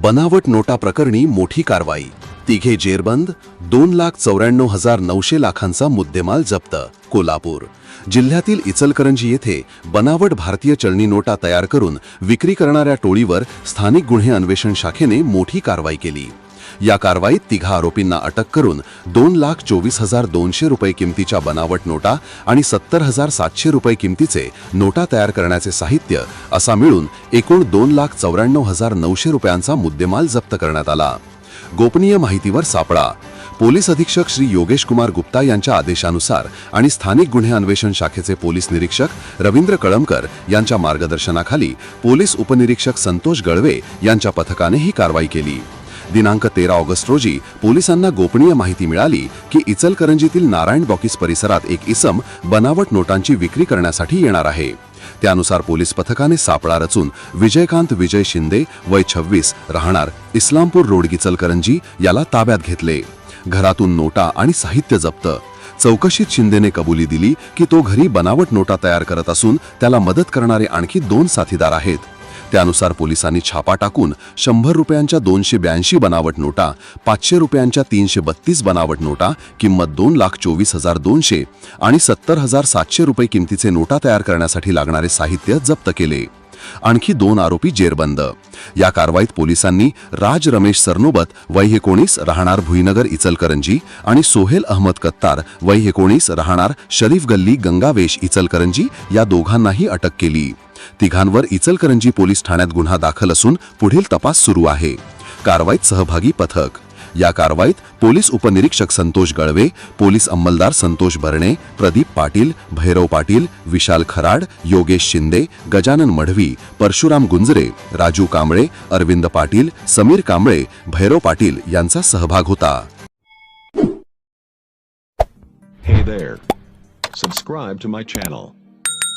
बनावट नोटा प्रकरणी मोठी कारवाई. तिघे जेरबंद दोन लाख चौऱ्याण्णव हजार नऊशे लाखांचा मुद्देमाल जप्त कोल्हापूर. जिल्ह्यातील इचलकरंजी येथे बनावट भारतीय चलनी नोटा तयार करून विक्री करणाऱ्या टोळीवर स्थानिक गुन्हे अन्वेषण शाखेने मोठी कारवाई केली. या कारवाईत तिघा आरोपींना अटक करून दोन लाख चोवीस हजार दोनशे रुपये किमतीच्या बनावट नोटा आणि सत्तर हजार सातशे रुपये किमतीचे नोटा तयार करण्याचे साहित्य असा मिळून एकूण दोन लाख चौऱ्याण्णव हजार नऊशे रुपयांचा मुद्देमाल जप्त करण्यात आला. गोपनीय माहितीवर सापळा. पोलीस अधीक्षक श्री योगेश कुमार गुप्ता यांच्या आदेशानुसार आणि स्थानिक गुन्हे अन्वेषण शाखेचे पोलीस निरीक्षक रवींद्र कळमकर यांच्या मार्गदर्शनाखाली पोलीस उपनिरीक्षक संतोष गळवे यांच्या पथकाने ही कारवाई केली. दिनांक तेरा ऑगस्ट रोजी पोलिसांना गोपनीय माहिती मिळाली की इचलकरंजीतील नारायण बॉकीस परिसरात एक इसम बनावट नोटांची विक्री करण्यासाठी येणार आहे. त्यानुसार पोलीस पथकाने सापळा रचून विजयकांत विजय शिंदे वय छव्वीस राहणार इस्लामपूर रोड इचलकरंजी याला ताब्यात घेतले. घरातून नोटा आणि साहित्य जप्त. चौकशीत शिंदेने कबुली दिली की तो घरी बनावट नोटा तयार करत असून त्याला मदत करणारे आणखी दोन साथीदार आहेत. त्यानुसार पोलिसांनी छापा टाकून शंभर रुपयांच्या दोनशे ब्याऐंशी बनावट नोटा पाचशे रुपयांच्या तीनशे बत्तीस बनावट नोटा किंमत दोन लाख चोवीस हजार दोनशे आणि सत्तर हजार सातशे रुपये किमतीचे नोटा तयार करण्यासाठी लागणारे साहित्य जप्त केले. आणखी दोन आरोपी जेरबंद. या कारवाईत पोलिसांनी राज रमेश सरनोबत वय एकोणीस राहणार भुईनगर इचलकरंजी आणि सोहेल अहमद कत्तार वय एकोणीस राहणार शरीफ गल्ली गंगावेश इचलकरंजी या दोघांनाही अटक केली. तिघांवर इचलकरंजी पोलीस ठाण्यात गुन्हा दाखल असून पुढील तपास सुरू आहे कारवाईत सहभागी पथक या कारवाईत पोलीस उपनिरीक्षक संतोष गळवे पोलीस अंमलदार संतोष भरणे प्रदीप पाटील भैरव पाटील विशाल खराड योगेश शिंदे गजानन मढवी परशुराम गुंजरे राजू कांबळे अरविंद पाटील समीर कांबळे भैरव पाटील यांचा सहभाग होता Hey there. Subscribe to my channel.